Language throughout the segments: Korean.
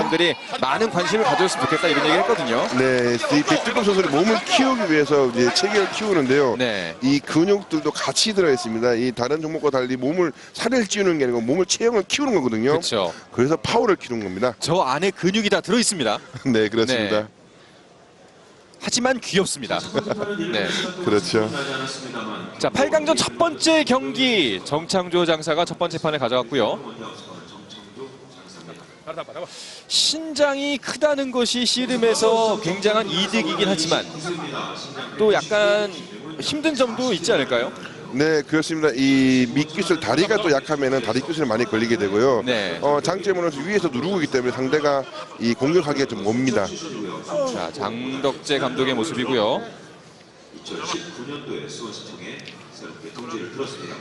사람들이 많은 관심을 가져줬으면 좋겠다 이런 얘기를 했거든요. 네, 이 백두급 선수는 몸을 키우기 위해서 이제 체격을 키우는데요. 네. 이 근육들도 같이 들어 있습니다. 이 다른 종목과 달리 몸을 살을 찌우는 게 아니고 몸을 체형을 키우는 거거든요. 그렇죠. 그래서 파워를 키우는 겁니다. 저 안에 근육이 다 들어 있습니다. 네, 그렇습니다. 네. 하지만 귀엽습니다. 네. 그렇죠. 자, 8강전 첫 번째 경기 정창조 장사가 첫 번째 판을 가져갔고요. 신장이 크다는 것이 씨름에서 굉장한 이득이긴 하지만 또 약간 힘든 점도 있지 않을까요? 네, 그렇습니다. 이 밑기술 다리가 또 약하면은 다리 기술에 많이 걸리게 되고요. 네. 어, 장점은 위에서 누르고 있기 때문에 상대가 이 공격하기가 좀 멉니다. 자, 장덕재 감독의 모습이고요. 2019년도에 수원시청에 새롭게 통지를 들었습니다.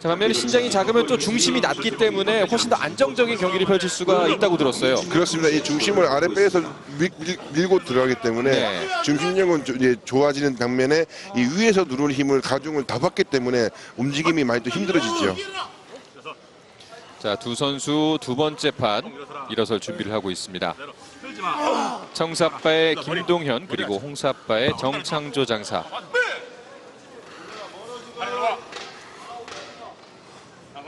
자, 반면에 신장이 작으면 또 중심이 낮기 때문에 훨씬 더 안정적인 경기를 펼칠 수가 있다고 들었어요. 그렇습니다. 이 중심을 아래 빼서 밀, 고 들어가기 때문에 네. 중심력은 조- 이제 좋아지는 반면에 이 위에서 누르는 힘을 가중을 다 받기 때문에 움직임이 많이 또 힘들어지죠. 자, 두 선수 두 번째 판 일어설 준비를 하고 있습니다. 청사빠의 김동현 그리고 홍사빠의 정창조 장사.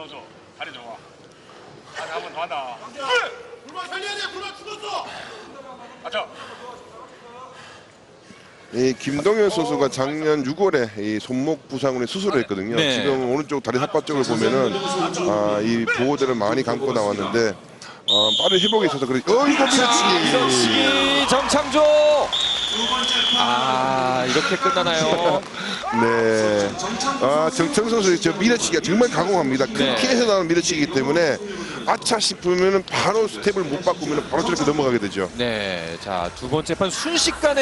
장선수 다리 좋아. 다리 한번 더 한다. 불만 살려야 돼. 불만 죽었어. 맞죠? 이 김동현 선수가 작년 6월에 이 손목 부상으로 수술을 했거든요. 네. 지금 오른쪽 다리 삿바 쪽을 보면은 아, 이 보호대를 많이 감고 나왔는데 어, 빠른 회복에 있어서 그래. 어 이거. 밀어치기 정창조. 아 이렇게 끝나나요? 네. 아 정청 선수 저 밀어치기가 정말. 네. 그렇게 해서 나오는 밀어치기이기 때문에 아차 싶으면은 바로 스텝을 못 바꾸면 바로 저렇게 넘어가게 되죠. 네, 자 두 번째 판 순식간에